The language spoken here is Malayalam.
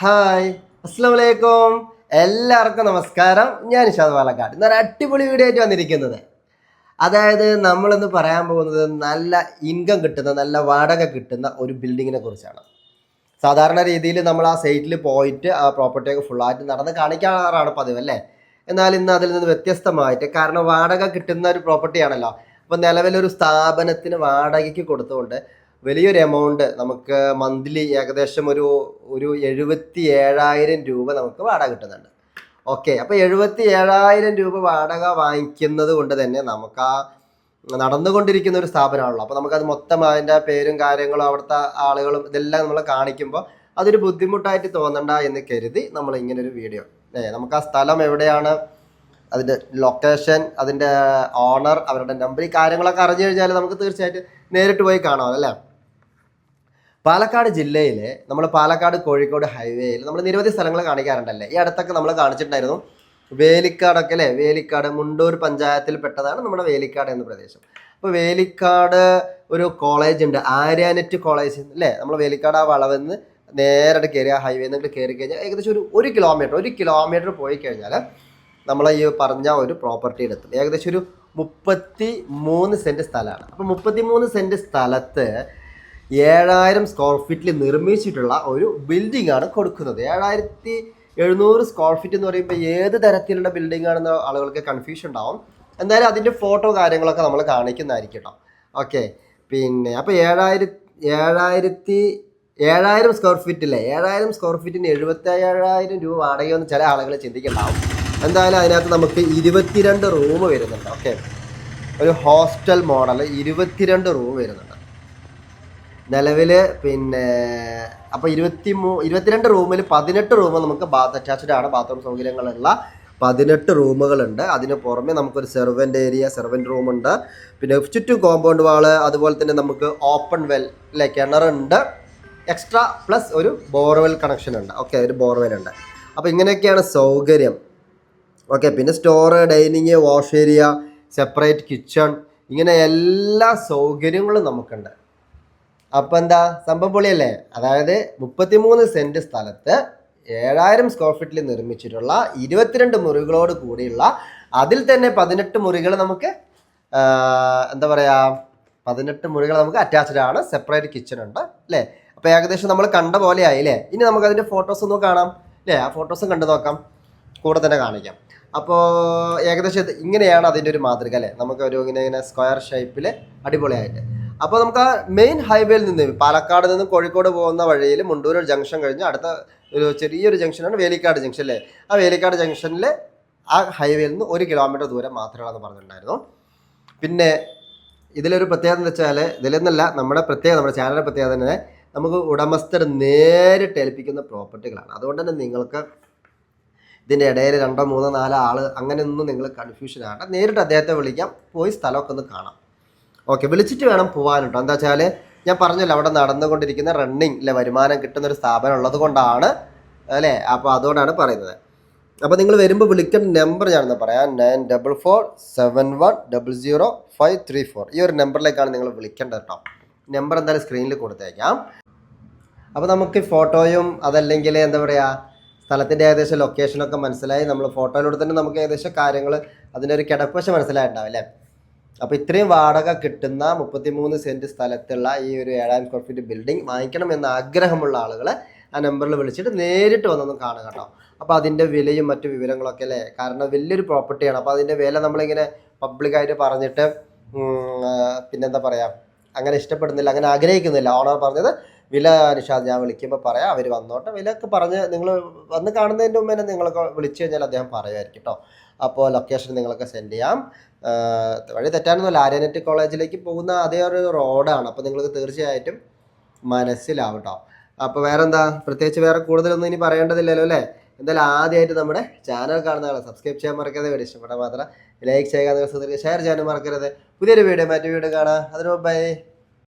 ഹായ് അസ്സാം വലൈക്കും എല്ലാവർക്കും നമസ്കാരം. ഞാൻ ഇഷാദ് പാലക്കാട്. ഇന്നൊരു അടിപൊളി വീഡിയോ ആയിട്ട് വന്നിരിക്കുന്നത്. അതായത് നമ്മളിന്ന് പറയാൻ പോകുന്നത് നല്ല ഇൻകം കിട്ടുന്ന നല്ല വാടക കിട്ടുന്ന ഒരു ബിൽഡിങ്ങിനെ കുറിച്ചാണ്. സാധാരണ രീതിയിൽ നമ്മൾ ആ സൈറ്റിൽ പോയിട്ട് ആ പ്രോപ്പർട്ടിയൊക്കെ ഫുള്ളായിട്ട് നടന്ന് കാണിക്കാറാണ് പതിവ് അല്ലേ? എന്നാൽ ഇന്ന് അതിൽ നിന്ന് വ്യത്യസ്തമായിട്ട് കാരണം വാടക കിട്ടുന്ന ഒരു പ്രോപ്പർട്ടിയാണല്ലോ അപ്പോൾ നിലവിലൊരു സ്ഥാപനത്തിന് വാടകയ്ക്ക് കൊടുത്തുകൊണ്ട് വലിയൊരു എമൗണ്ട് നമുക്ക് മന്ത്ലി ഏകദേശം ഒരു ഒരു എഴുപത്തി ഏഴായിരം രൂപ നമുക്ക് വാടക കിട്ടുന്നുണ്ട്. ഓക്കെ അപ്പോൾ എഴുപത്തി ഏഴായിരം രൂപ വാടക വാങ്ങിക്കുന്നത് കൊണ്ട് തന്നെ നമുക്ക് ആ നടന്നുകൊണ്ടിരിക്കുന്ന ഒരു സ്ഥാപനമാണല്ലോ. അപ്പോൾ നമുക്കത് മൊത്തം അതിന്റെ പേരും കാര്യങ്ങളും അവിടുത്തെ ആളുകളും ഇതെല്ലാം നമ്മൾ കാണിക്കുമ്പോൾ അതൊരു ബുദ്ധിമുട്ടായിട്ട് തോന്നണ്ട എന്ന് കരുതി നമ്മൾ ഇങ്ങനൊരു വീഡിയോ ഏ നമുക്ക് ആ സ്ഥലം എവിടെയാണ്? അതിന്റെ ലൊക്കേഷൻ അതിന്റെ ഓണർ അവരുടെ നമ്പർ ഈ കാര്യങ്ങളൊക്കെ അറിഞ്ഞു കഴിഞ്ഞാൽ നമുക്ക് തീർച്ചയായിട്ടും നേരിട്ട് പോയി കാണാം അല്ലേ? പാലക്കാട് ജില്ലയിലെ നമ്മൾ പാലക്കാട് കോഴിക്കോട് ഹൈവേയിൽ നമ്മൾ നിരവധി സ്ഥലങ്ങൾ കാണിക്കാറുണ്ടല്ലേ? ഈ അടുത്തൊക്കെ നമ്മൾ കാണിച്ചിട്ടുണ്ടായിരുന്നു. വേലിക്കാടൊക്കെ അല്ലേ? വേലിക്കാട് മുണ്ടൂർ പഞ്ചായത്തിൽ പെട്ടതാണ് നമ്മുടെ വേലിക്കാട് എന്ന പ്രദേശം. അപ്പോൾ വേലിക്കാട് ഒരു കോളേജ് ഉണ്ട്. ആര്യാനെറ്റ് കോളേജ് അല്ലേ നമ്മൾ വേലിക്കാട് ആ വളവെന്ന് നേരെ കയറി ആ ഹൈവേ നിന്ന് കയറി കഴിഞ്ഞാൽ ഏകദേശം ഒരു ഒരു കിലോമീറ്റർ ഒരു കിലോമീറ്റർ പോയി കഴിഞ്ഞാൽ നമ്മൾ ഈ പറഞ്ഞ ഒരു പ്രോപ്പർട്ടിയുടെ എത്തും ഏകദേശം ഒരു മുപ്പത്തി മൂന്ന് സെന്റ് സ്ഥലമാണ് അപ്പോൾ മുപ്പത്തി മൂന്ന് സെന്റ് സ്ഥലത്ത് ഏഴായിരം സ്ക്വയർ ഫീറ്റിൽ നിർമ്മിച്ചിട്ടുള്ള ഒരു ബിൽഡിംഗ് ആണ് കൊടുക്കുന്നത്. ഏഴായിരത്തി എഴുന്നൂറ് സ്ക്വയർ ഫീറ്റ് എന്ന് പറയുമ്പോൾ ഏത് തരത്തിലുള്ള ബിൽഡിംഗ് ആണെന്ന് ആളുകൾക്ക് കൺഫ്യൂഷൻ ഉണ്ടാവും. എന്തായാലും അതിന്റെ ഫോട്ടോ കാര്യങ്ങളൊക്കെ നമ്മൾ കാണിക്കുന്നതായിരിക്കും കേട്ടോ ഓക്കെ പിന്നെ അപ്പോൾ ഏഴായിരത്തി ഏഴായിരത്തി ഏഴായിരം സ്ക്വയർ ഫീറ്റില്ലേ ഏഴായിരം സ്ക്വയർ ഫീറ്റിന് എഴുപത്തി ഏഴായിരം രൂപ വാടകയെന്ന് ചില ആളുകൾ ചിന്തിക്കുന്നുണ്ടാവും. എന്തായാലും അതിനകത്ത് നമുക്ക് ഇരുപത്തിരണ്ട് റൂം വരുന്നുണ്ട്. ഓക്കെ ഒരു ഹോസ്റ്റൽ മോഡൽ ഇരുപത്തിരണ്ട് റൂം വരുന്നുണ്ട്. നിലവിൽ പിന്നെ അപ്പോൾ ഇരുപത്തി മൂ ഇരുപത്തിരണ്ട് റൂമിൽ പതിനെട്ട് റൂം നമുക്ക് ബാത്ത് അറ്റാച്ച്ഡ് ആണ്. ബാത്റൂം സൗകര്യങ്ങളുള്ള പതിനെട്ട് റൂമുകളുണ്ട്. അതിന് പുറമെ നമുക്കൊരു സെർവന്റ് ഏരിയ സെർവന്റ് റൂമുണ്ട്. പിന്നെ ചുറ്റും കോമ്പൗണ്ട് വാൾ അതുപോലെ തന്നെ നമുക്ക് ഓപ്പൺ വെൽ അല്ലെ കിണറുണ്ട്. എക്സ്ട്രാ പ്ലസ് ഒരു ബോർവെൽ കണക്ഷൻ ഉണ്ട്. ഓക്കെ ഒരു ബോർവെൽ ഉണ്ട്. അപ്പോൾ ഇങ്ങനെയൊക്കെയാണ് സൗകര്യം. ഓക്കെ പിന്നെ store dining wash area separate kitchen ഇങ്ങനെ എല്ലാ സൗകര്യങ്ങളും നമുക്കുണ്ട്. അപ്പം എന്താ സംഭവം പൊളിയല്ലേ? അതായത് മുപ്പത്തിമൂന്ന് സെന്റ് സ്ഥലത്ത് ഏഴായിരം സ്ക്വയർ ഫീറ്റിൽ നിർമ്മിച്ചിട്ടുള്ള ഇരുപത്തിരണ്ട് മുറികളോട് കൂടിയുള്ള അതിൽ തന്നെ പതിനെട്ട് മുറികൾ നമുക്ക് എന്താ പറയുക പതിനെട്ട് മുറികൾ നമുക്ക് അറ്റാച്ച്ഡ് ആണ്. സെപ്പറേറ്റ് കിച്ചൺ ഉണ്ട് അല്ലേ? അപ്പോൾ ഏകദേശം നമ്മൾ കണ്ട പോലെ ആയി അല്ലേ ഇനി നമുക്ക് അതിന്റെ ഫോട്ടോസ് ഒന്ന് കാണാം അല്ലേ? ആ ഫോട്ടോസും കണ്ടു നോക്കാം കൂടെ തന്നെ കാണിക്കാം. അപ്പോൾ ഏകദേശം ഇങ്ങനെയാണ് അതിന്റെ ഒരു മാതൃക അല്ലേ? നമുക്ക് ഒരു ഇങ്ങനെ ഇങ്ങനെ സ്ക്വയർ ഷേപ്പിൽ അടിപൊളിയായിട്ട്. അപ്പോൾ നമുക്ക് ആ മെയിൻ ഹൈവേയിൽ നിന്ന് പാലക്കാട് നിന്ന് കോഴിക്കോട് പോകുന്ന വഴിയിൽ മുണ്ടൂർ ഒരു ജംഗ്ഷൻ കഴിഞ്ഞ് അടുത്ത ഒരു ചെറിയൊരു ജംഗ്ഷനാണ് വേലിക്കാട് ജംഗ്ഷൻ അല്ലേ ആ വേലിക്കാട് ജംഗ്ഷനിൽ ആ ഹൈവേയിൽ നിന്ന് ഒരു കിലോമീറ്റർ ദൂരം മാത്രമാണെന്ന് പറഞ്ഞിട്ടുണ്ടായിരുന്നു. പിന്നെ ഇതിലൊരു പ്രത്യേകത എന്ന് വെച്ചാൽ ഇതിലെന്നല്ല നമ്മുടെ പ്രത്യേകത നമ്മുടെ ചാനലിന്റെ പ്രത്യേകത തന്നെ നമുക്ക് ഉടമസ്ഥർ നേരിട്ട് ഏൽപ്പിക്കുന്ന പ്രോപ്പർട്ടികളാണ്. അതുകൊണ്ട് തന്നെ നിങ്ങൾക്ക് ഇതിന്റെ ഇടയിൽ രണ്ടോ മൂന്നോ നാലോ ആൾ അങ്ങനെയൊന്നും നിങ്ങൾ കൺഫ്യൂഷൻ ആകണ്ട നേരിട്ട് അദ്ദേഹത്തെ വിളിക്കാം പോയി സ്ഥലമൊക്കെ ഒന്ന് കാണാം. ഓക്കെ വിളിച്ചിട്ട് വേണം പോകാൻ കേട്ടോ എന്താ വെച്ചാൽ ഞാൻ പറഞ്ഞല്ലോ അവിടെ നടന്നുകൊണ്ടിരിക്കുന്ന റണ്ണിങ് അല്ലെ വരുമാനം കിട്ടുന്ന ഒരു സ്ഥാപനം ഉള്ളത് കൊണ്ടാണ് അല്ലേ? അപ്പോൾ അതുകൊണ്ടാണ് പറയുന്നത്. അപ്പോൾ നിങ്ങൾ വരുമ്പോൾ വിളിക്കേണ്ട നമ്പർ ഞാനൊന്ന് പറയാം. Nine double four seven one double zero five three four ഈ ഒരു നമ്പറിലേക്കാണ് നിങ്ങൾ വിളിക്കേണ്ടത് കേട്ടോ. നമ്പർ എന്തായാലും സ്ക്രീനിൽ കൊടുത്തേക്കാം. അപ്പോൾ നമുക്ക് ഫോട്ടോയും അതല്ലെങ്കിൽ എന്താ പറയുക സ്ഥലത്തിന്റെ ഏകദേശം ലൊക്കേഷനൊക്കെ മനസ്സിലായി. നമ്മൾ ഫോട്ടോയിലൂടെ തന്നെ നമുക്ക് ഏകദേശം കാര്യങ്ങൾ അതിന്റെ ഒരു കിടപ്പശ മനസ്സിലായിട്ടുണ്ടാവും അല്ലേ? അപ്പോൾ ഇത്രയും വാടക കിട്ടുന്ന മുപ്പത്തിമൂന്ന് സെന്റ് സ്ഥലത്തുള്ള ഈ ഒരു ഏഴായിരം സ്ക്വയർ ഫീറ്റ് ബിൽഡിംഗ് വാങ്ങിക്കണം എന്ന ആഗ്രഹമുള്ള ആളുകളെ ആ നമ്പറിൽ വിളിച്ചിട്ട് നേരിട്ട് വന്നൊന്നും കാണുക കേട്ടോ. അപ്പോൾ അതിന്റെ വിലയും മറ്റു വിവരങ്ങളൊക്കെ അല്ലേ? കാരണം വലിയൊരു പ്രോപ്പർട്ടിയാണ് അപ്പോൾ അതിന്റെ വില നമ്മളിങ്ങനെ പബ്ലിക്കായിട്ട് പറഞ്ഞിട്ട് പിന്നെന്താ പറയുക അങ്ങനെ ഇഷ്ടപ്പെടുന്നില്ല അങ്ങനെ ആഗ്രഹിക്കുന്നില്ല. ഓണർ പറഞ്ഞത് വില നിഷാദ് ഞാൻ വിളിക്കുമ്പോൾ പറയാം. അവർ വന്നോട്ടെ. വിലയൊക്കെ പറഞ്ഞ് നിങ്ങൾ വന്ന് കാണുന്നതിന്റെ മുമ്പ് നിങ്ങളൊക്കെ വിളിച്ചു കഴിഞ്ഞാൽ അദ്ദേഹം പറയുമായിരിക്കും കേട്ടോ. അപ്പോൾ ലൊക്കേഷൻ നിങ്ങളൊക്കെ സെൻഡ് ചെയ്യാം. വഴി തെറ്റാണെന്നല്ല ആര്യനെറ്റ് കോളേജിലേക്ക് പോകുന്ന അതേ ഒരു റോഡാണ്. അപ്പോൾ നിങ്ങൾക്ക് തീർച്ചയായിട്ടും മനസ്സിലാവും കേട്ടോ അപ്പോൾ വേറെന്താ? പ്രത്യേകിച്ച് വേറെ കൂടുതലൊന്നും ഇനി പറയേണ്ടതില്ലല്ലോ അല്ലേ? എന്തായാലും ആദ്യമായിട്ട് നമ്മുടെ ചാനൽ കാണുന്ന ആളെ സബ്സ്ക്രൈബ് ചെയ്യാൻ മറക്കരുത് വീഡിയോ ഇഷ്ടപ്പെട്ടാൽ മാത്രം ലൈക്ക് ചെയ്യുക. ഷെയർ ചെയ്യാനും മറക്കരുത്. പുതിയൊരു വീഡിയോ മറ്റു വീഡിയോ കാണാം. അതിന് ബൈ